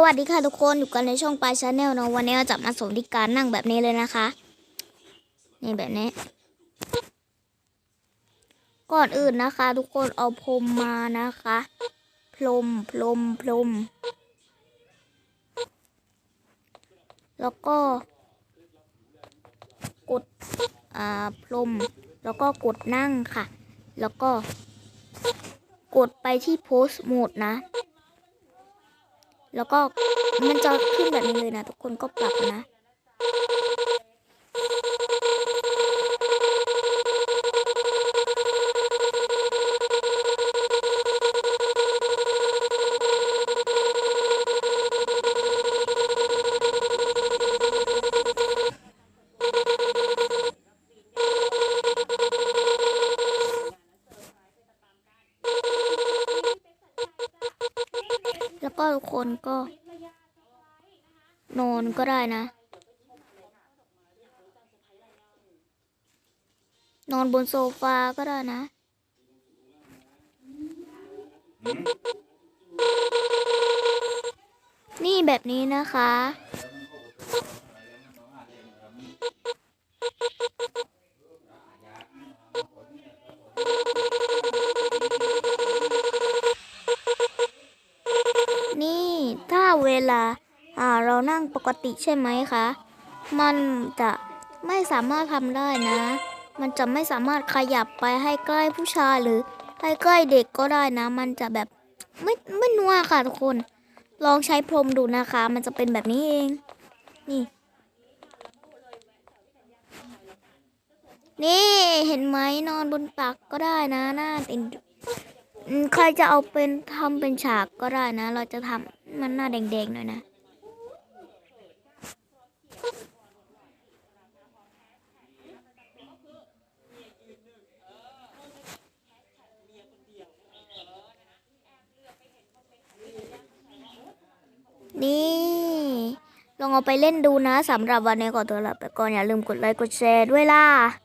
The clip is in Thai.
วัสดีค่ะทุกคนอยู่กันในช่องปลายชาแนลเนาะวันนี้เราจะมาสมที่การนั่งแบบนี้เลยนะคะ นี่แบบนี้ ก่อนอื่นนะคะ ทุกคนเอาพรมมานะคะ พรมพรมพรมแล้วก็ กดอ่าพรมแล้วก็กดนั่งค่ะ แล้วก็ กดไปที่โพสโหมดนะ แล้วก็มันจะขึ้นแบบนี้เลยนะ ทุกคนก็ปรับนะ ก็ทุกคนก็ นอนก็ได้นะ นอนบนโซฟาก็ได้นะ นี่แบบนี้นะคะ ถ้าเวลาเรานั่งปกติใช่ไหมคะ มันจะไม่สามารถทำได้นะ มันจะไม่สามารถขยับไปให้ใกล้ผู้ชายหรือให้ใกล้เด็กก็ได้นะ มันจะแบบไม่ไม่นัวค่ะทุกคน ลองใช้พรมดูนะคะ มันจะเป็นแบบนี้เอง นี่ นี่เห็นไหมนอนบนตักก็ได้นะน้าเป็น ใครจะเอาเป็นทำเป็นฉากก็ได้นะ เราจะทำมันหน้าแดงๆหน่อยนะนี่ลองเอาไปเล่นดูนะสำหรับวันนี้ขอตัวลาไปก่อนอย่าลืมกดไลค์กดแชร์ด้วยล่ะ